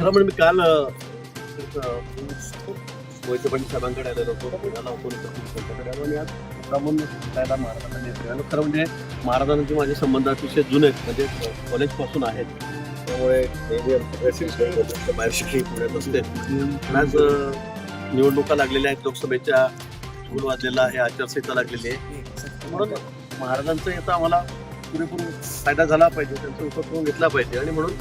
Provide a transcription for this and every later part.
खरं म्हणजे मी काल मोहिते पाटील साहेबांकडे आलेलो होतो. पुण्याला होतो त्यांच्याकडे आलो आणि आज महाराजांना खरं म्हणजे महाराजांचे माझे संबंध अतिशय जुने आहेत म्हणजे कॉलेजपासून आहेत. त्यामुळे नेहमी आमच्याकडे शिक्षण होतं. बाहेर शिक्षण पुण्यात असते. आज निवडणुका लागलेल्या आहेत. लोकसभेच्या फूल वाजलेला आहे. आचारसंहिता लागलेली आहे. म्हणून महाराजांचा याचा आम्हाला पुरेपूर फायदा झाला पाहिजे. त्यांचा उपयोग करून घेतला पाहिजे. आणि म्हणून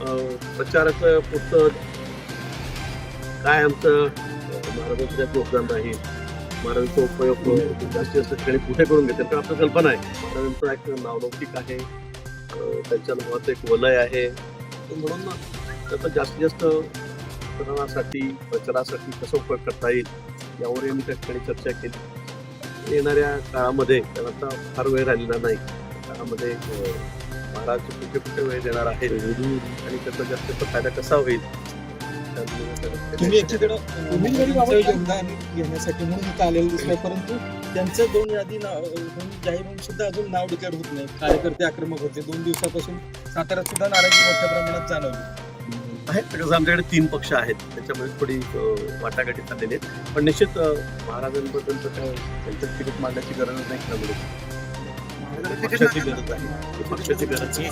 प्रचाराचं पुस्तक काय आमचं महाराजांचं योगदान राहील महाराजांचा उपयोग जास्तीत जास्त ठिकाणी कुठे करून घेतील. तर आपल्याला कल्पना आहे. महाराजांचं एक नावलौकिक आहे. त्यांच्या नावाचं एक वलय आहे. म्हणून ना त्याचा जास्तीत जास्त प्रचारासाठी प्रचारासाठी कसा उपयोग करता येईल यावरही मी त्या ठिकाणी चर्चा केली. येणाऱ्या काळामध्ये त्याला आता फार वेळ राहिलेला नाही. काळामध्ये महाराज कुठे कुठे वेळ देणार आहेत. आणि त्याचा जास्त फायदा कसा होईल? तुम्ही एकीकडे उमेदवारीबाबत योगदान घेण्यासाठी म्हणून इथं आलेलं दिसलंय परंतु त्यांचं दोन यादी नाव जाहीर होऊन सुद्धा अजून नाव डिक्लेअर होत नाही कार्यकर्ते आक्रमक होते. दोन दिवसापासून साताऱ्यात सुद्धा नाराजी मोठ्या प्रमाणात जाणवली. आहेत कसं आमच्याकडे तीन पक्ष आहेत. त्याच्यामध्ये थोडी वाटाघाटी चाललेली आहेत. पण निश्चित अं, महाराजांबद्दलचं काय त्यांचं तिकीट मागण्याची गरज नाही खरं पक्षाची गरज आहे. पक्षाची गरज आहे.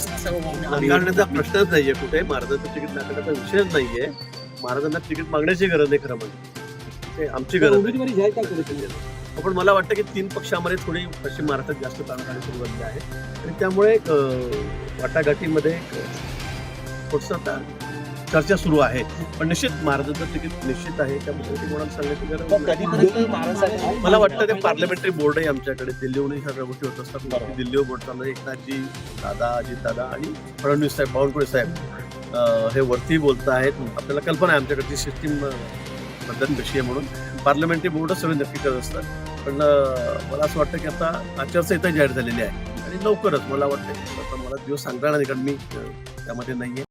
नाकारण्याचा प्रश्नच नाहीये कुठे. महाराजांचं तिकीट नाकारण्याचा विषयच नाहीये. महाराजांना तिकीट मागण्याची गरज नाही खरं म्हणजे. ते आमची गरज आहे. पण मला वाटतं की तीन पक्षामध्ये थोडी पश्चिम महाराष्ट्रात जास्त ताणाखाली सुरू झालेली आहे. आणि त्यामुळे वाटाघाटीमध्ये एक, थोडंसं चर्चा सुरू आहे. पण निश्चित महाराजांचं तिकीट निश्चित आहे. त्यामुळे ते कोणाला गरज नाही. महाराज मला वाटतं ते पार्लमेंटरी बोर्डही आमच्याकडे. दिल्लीहूनही सगळ्या गोष्टी होत असतात. दिल्लीवर बोर्ड चाललं एकनाथजी दादा अजित दादा आणि फडणवीस साहेब बावनकुळे साहेब हे वरती बोलत आहेत. आपल्याला कल्पना आहे आमच्याकडची सिस्टीम पद्धत कशी आहे म्हणून. पार्लमेंटरी बोर्डच सगळे नक्की करत असतात. पण मला असं वाटतं की आता आचारसंहिता जाहीर झालेली आहे. आणि लवकरच मला वाटतं आता मला दिवस सांगता येणार नाही कारण मी त्यामध्ये नाहीये.